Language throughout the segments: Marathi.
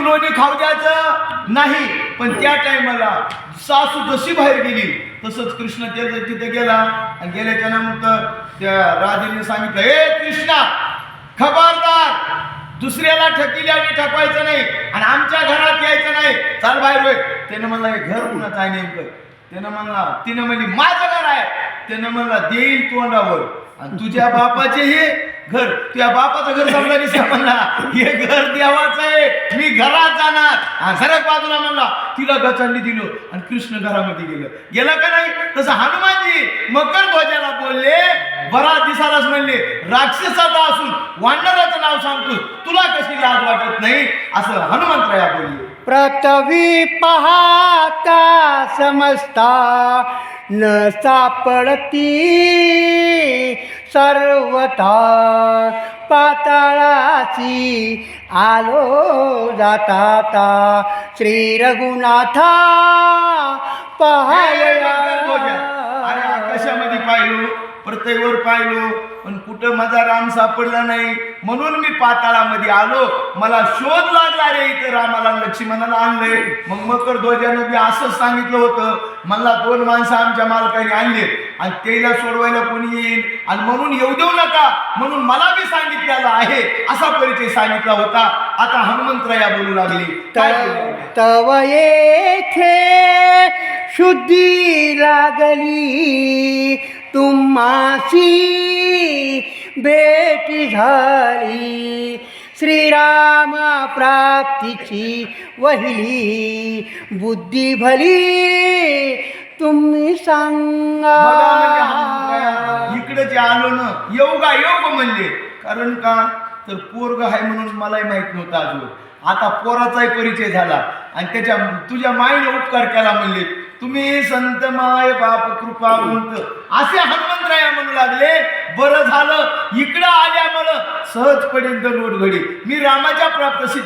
लोणी खाऊ द्यायचं नाही. पण त्या टायमाला सासू जशी बाहेर गेली तसंच कृष्ण ते तिथे गेला आणि गेल्याच्यानंतर त्या राधेने सांगितलं हे कृष्णा खबरदार दुसऱ्याला ठकील्या आणि ठकवायचं नाही आणि आमच्या घरात यायचं नाही. चाल बाहेर होय. त्यानं म्हणला हे घर कुणाचं आहे नेमकं? त्यानं म्हणला तिनं म्हणली माझं घर आहे. त्यानं म्हणला देईल तोंडावर. आणि तुझ्या बापाचे हे घर. तुझ्या बापाचं घर समजा नाही म्हणला हे घर देवाचं आहे. मी घरात जाणार. हा सरक बाजूला म्हणला तिला गचंडी दिलो आणि कृष्ण घरामध्ये गेलं. गेलं का नाही? तसं हनुमानजी मकर ध्वजाला बोलले बराच दिसालाच म्हणले राक्षसाचा असून वानराचं नाव सांगतो. तुला कशी लाज वाटत नाही? असं हनुमंतराया बोलले. पृथ्वी पाहता समजता न सापडती. सर्वथा पाताळाची आलो जाता श्री रघुनाथा अरे कशामध्ये पाहिलो प्रत्येकवर पाहिलो पण कुठं माझा राम सापडला नाही. म्हणून मी पाताळामध्ये आलो. मला शोध लागला रे इथं रामाला. लक्ष्मणाला आणलंय. मग मकर ध्वजानं बी असंच सांगितलं होतं. मला दोन माणसं आमच्या मालकाने आणले. आणि त्याला सोडवायला कोणी येईल आणि म्हणून येऊ देऊ नका. म्हणून मला बी सांगितलेलं आहे. असा परिचय सांगितला होता. आता हनुमंतराया बोलू लागले? तव येथे शुद्धी लागली. तुम्हाशी भेट झाली. श्रीराम प्राप्तीची वहिली. बुद्धी भली तुम्ही सांगा. म्हणजे इकडे जे आलो ना योगा योग म्हणजे म्हणले? कारण का? तर पोरग आहे म्हणून मलाही माहीत नव्हतं अजून. आता पोराचाही परिचय झाला. आणि त्याच्या तुझ्या माईने उपकार केला म्हणले. तुम्ही संत माय बाप कृपा म्हणत असे हनुमंतराया म्हणू लागले बरं झालं इकडं आल्यामुळं सहजपणे दररोड घडी. मी रामाच्या प्राप्त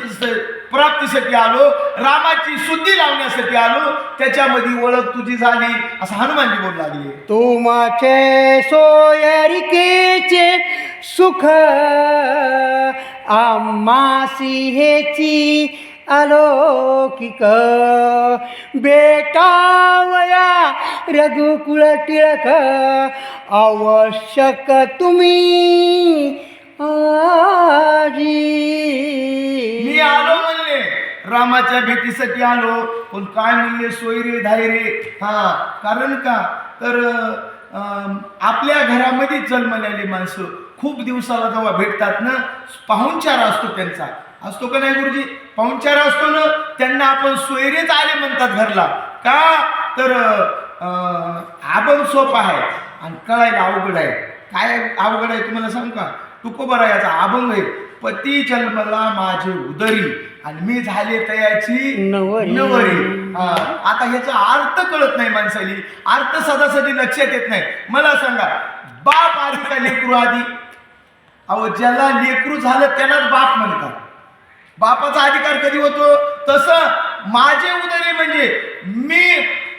प्राप्तीसाठी आलो रामाची शुद्धी लावण्यासाठी आलो त्याच्यामध्ये ओळख तुझी झाली असं हनुमानजी बोलू लागले. तुमचे सोयरिकेचे सुख आम्हासी सिंहेची अलौकिक. बेटावया रघुकुळ टिळक आवश्यक तुम्ही आजी. मी आलो म्हणले रामाच्या भेटीसाठी आलो. पण काय म्हणले सोयरे धायरे? हा कारण का? तर अं, आपल्या घरामध्ये जन्मलेली माणसं खूप दिवसाला जेव्हा भेटतात ना पाहुणचार असतो त्यांचा. असतो का नाही गुरुजी? पाहुणचार असतो ना त्यांना आपण सोयरेच आले म्हणतात घरला. का? तर आबन सोप आहे. आणि कळायला अवघड आहे. काय अवघड आहे तुम्हाला सांगू का? तुकोबरा याचा अभंग आहे. पती जन्मला माझे उदरी. आणि मी झाले तयाची नवरी. नवरी. हा. आता ह्याचा अर्थ कळत नाही माणसाली. अर्थ सदासाठी लक्षात येत नाही. मला सांगा बाप आधी का लेकरू आधी? अहो ज्याला लेकरू झालं त्यालाच बाप म्हणतात बापाचा अधिकार कधी होतो? तसं माझे उदरी म्हणजे मी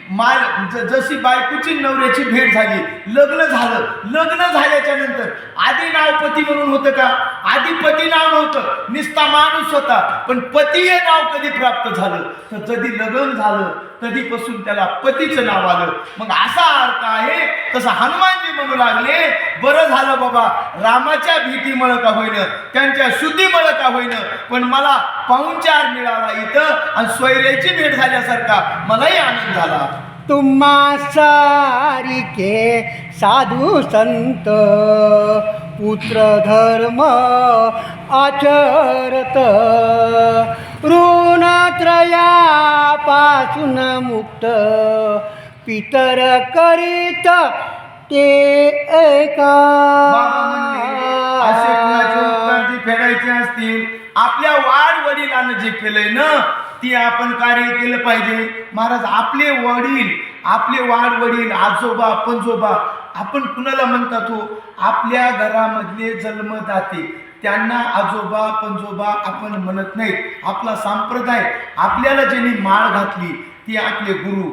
मा ज- जशी बायकोची नवऱ्याची भेट झाली लग्न झालं. लग्न झाल्याच्यानंतर आधी नाव पती म्हणून होतं का? आधी पती नाव नव्हतं. निस्ता माणूस होता. पण पती हे नाव कधी प्राप्त झालं? तर कधी लग्न झालं कधीपासून त्याला पतीचं नाव आलं. मग असा अर्थ आहे तसं हनुमानजी म्हणू लागले बरं झालं बाबा रामाच्या भीतीमुळं का होईनं त्यांच्या शुद्धीमुळं का होईनं पण मला पाहुणचार मिळाला इथं आणि स्वैर्याची भेट झाल्यासारखा मलाही आनंद झाला. तुम्हा सारिके साधू संत पुत्र धर्म आचरत. ऋणत्रयापासून मुक्त पितर करीत ते एका. फेडायचे असतील आपल्या वाड वडिलांना जे केलंय ना ती आपण कार्य केलं पाहिजे. महाराज आपले वडील आपले वाड वडील आजोबा पंजोबा आपण कुणाला म्हणतात हो आपल्या घरामधले जन्मदाते. त्यांना आजोबा पंजोबा आपण म्हणत नाहीत. आपला संप्रदाय आपल्याला ज्यांनी माळ घातली ती आपले गुरु.